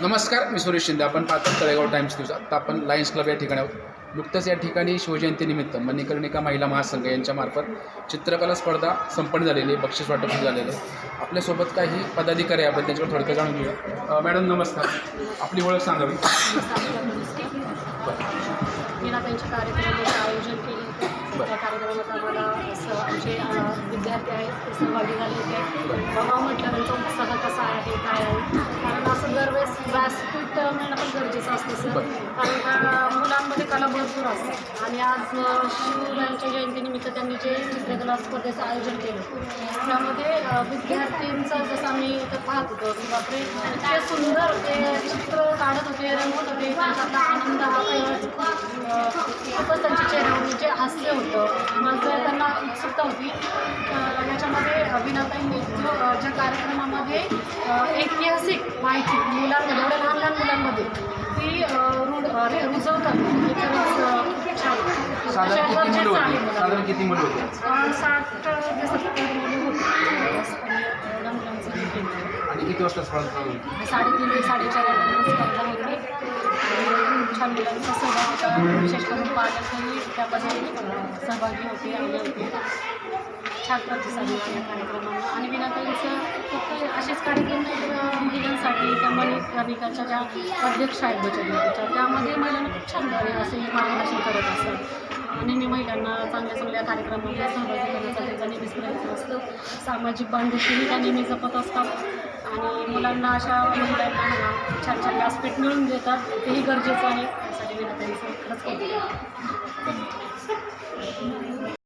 नमस्कार मी सुरेश शिंदे. आपण पाहतो तळेगाव टाइम्स न्यूज आता आपण लायन्स क्लब या ठिकाणी आहोत. नुकतंच या ठिकाणी शिवजयंतीनिमित्त मणिकर्णिका महिला महासंघ यांच्यामार्फत चित्रकला स्पर्धा संपन्न झालेली आहे. बक्षीस वाटप झालेलं आहे. आपल्यासोबत काही पदाधिकारी आपण त्यांच्याकडे थोडक्यात जाणून घेऊया. अ, मॅडम नमस्कार. आपली ओळख सांगावी आयोजन केले. त्या कार्यक्रमात आम्हाला असं आमचे विद्यार्थी आहेत ते सहभागी झाले होते. बघावं म्हटलं त्यांचा उत्साह कसा आहे काय आहे? व्यासपीठ मिळणं पण गरजेचं असतं सर. कारण मुलांमध्ये कला भरपूर असते. आणि आज अ, शिवरायांच्या जयंतीनिमित्त त्यांनी जे चित्रकला स्पर्धेचं आयोजन केलं त्यामध्ये अ, विद्यार्थ्यांचं जसं आम्ही इथं पाहत होतो की बापरे इतके सुंदर ते चित्र काढत होते रंगवत होते. त्यांच्यातला आनंद हा खूपच त्यांच्या चेहऱ्यावर जे हास्य होतं. माझं त्यांना उत्सुकता होती. याच्यामध्ये अभिनाताईंनी जो अ, ज्या कार्यक्रमामध्ये ऐतिहासिक माहिती मुलांमध्ये एवढ्या लहान लहान मुलांमध्ये ती अ, रुढ अ, रे- रुजवतात. साधारण किती मुलं होती? साठ ते सत्तर मुलं होती. आणि किती वाजता स्पर्धा साडेतीन ते साडेचार स्पर्धा होती. आणि मुलांचा सहभाग विशेष करून पालकही त्यामध्ये सहभागी होते आले होते छान प्रतिसाद मिळाला या कार्यक्रमाला आणि विनाताईंचं फक्त असेच कार्यक्रम महिलांसाठी त्या मणिकर्णिकाच्या ज्या अध्यक्ष आहेत बचत गटाच्या त्यामध्ये महिलांना खूप छान असे मार्गदर्शन करत असतात. नेहमी महिलांना चांगल्या चांगल्या कार्यक्रमामध्ये सहभागी करण्याचा त्यांचा नेहमीच प्रयत्न असतो. सामाजिक बांधिलकीही त्या नेहमी जपत असतात. आणि मुलांना अशा मुलांना छान छान व्यासपीठ मिळून देतात. तेही गरजेचं आहे. त्यासाठी विनाताईंचं खरंच कौतुक धन्यवाद.